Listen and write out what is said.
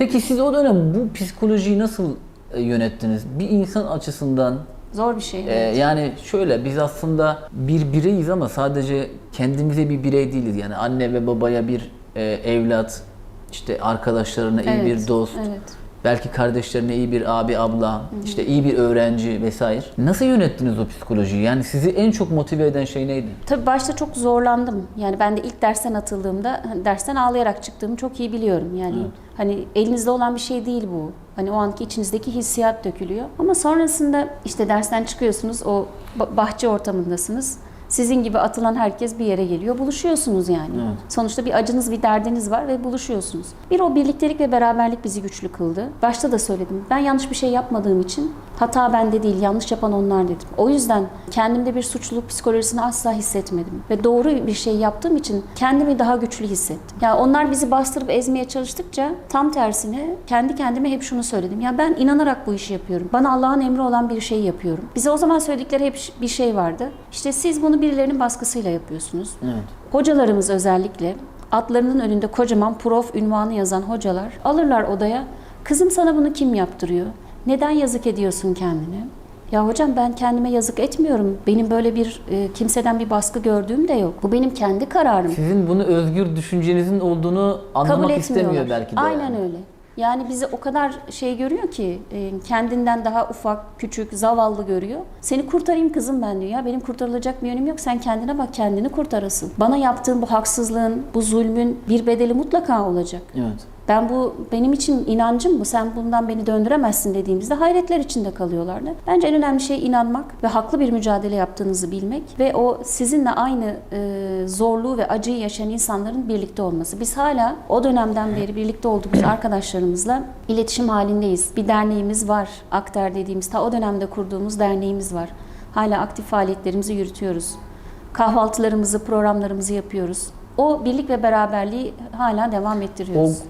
Peki siz o dönem bu psikolojiyi nasıl e, yönettiniz? Bir insan açısından Zor bir şey. e, yani şöyle biz aslında bir bireyiz ama sadece kendimize bir birey değiliz. Yani anne ve babaya bir e, evlat, işte arkadaşlarına iyi Evet, bir dost, Evet. Belki kardeşlerine iyi bir abi, abla, işte iyi bir öğrenci vesaire. Nasıl yönettiniz o psikolojiyi? Yani sizi en çok motive eden şey neydi? Tabii başta çok zorlandım. Yani ben de ilk dersten atıldığımda hani dersten ağlayarak çıktığımı çok iyi biliyorum. Yani hani elinizde olan bir şey değil bu. Hani o anki içinizdeki hissiyat dökülüyor. Ama sonrasında işte dersten çıkıyorsunuz, o ba- bahçe ortamındasınız. Sizin gibi atılan herkes bir yere geliyor. Buluşuyorsunuz yani. Evet. Sonuçta bir acınız, bir derdiniz var ve buluşuyorsunuz. Bir o birliktelik ve beraberlik bizi güçlü kıldı. Başta da söyledim. Ben yanlış bir şey yapmadığım için hata bende değil, yanlış yapan onlar dedim. O yüzden kendimde bir suçluluk psikolojisini asla hissetmedim. Ve doğru bir şey yaptığım için kendimi daha güçlü hissettim. Ya onlar bizi bastırıp ezmeye çalıştıkça tam tersine kendi kendime hep şunu söyledim. Ya ben inanarak bu işi yapıyorum. Bana Allah'ın emri olan bir şeyi yapıyorum. Bize o zaman söyledikleri hep bir şey vardı. İşte siz bunu birilerinin baskısıyla yapıyorsunuz. Evet. Hocalarımız özellikle atlarının önünde kocaman prof ünvanı yazan hocalar alırlar odaya. Kızım sana bunu kim yaptırıyor? Neden yazık ediyorsun kendine? Ya hocam ben kendime yazık etmiyorum. Benim böyle bir e, kimseden bir baskı gördüğüm de yok. Bu benim kendi kararım. Sizin bunu özgür düşüncenizin olduğunu anlamak istemiyor belki de. Aynen yani. öyle. Yani bizi o kadar şey görüyor ki e, kendinden daha ufak, küçük, zavallı görüyor. Seni kurtarayım kızım ben diyor. Ya benim kurtarılacak bir yönüm yok. Sen kendine bak kendini kurtarasın. Bana yaptığın bu haksızlığın, bu zulmün bir bedeli mutlaka olacak. Evet. Ben bu benim için inancım bu. Sen bundan beni döndüremezsin dediğimizde hayretler içinde kalıyorlardı. Bence en önemli şey inanmak ve haklı bir mücadele yaptığınızı bilmek ve o sizinle aynı e, zorluğu ve acıyı yaşayan insanların birlikte olması. Biz hala o dönemden beri birlikte olduğumuz arkadaşlarımızla iletişim halindeyiz. Bir derneğimiz var. Akter dediğimiz ta o dönemde kurduğumuz derneğimiz var. Hala aktif faaliyetlerimizi yürütüyoruz. Kahvaltılarımızı, programlarımızı yapıyoruz. O birlik ve beraberliği hala devam ettiriyoruz. O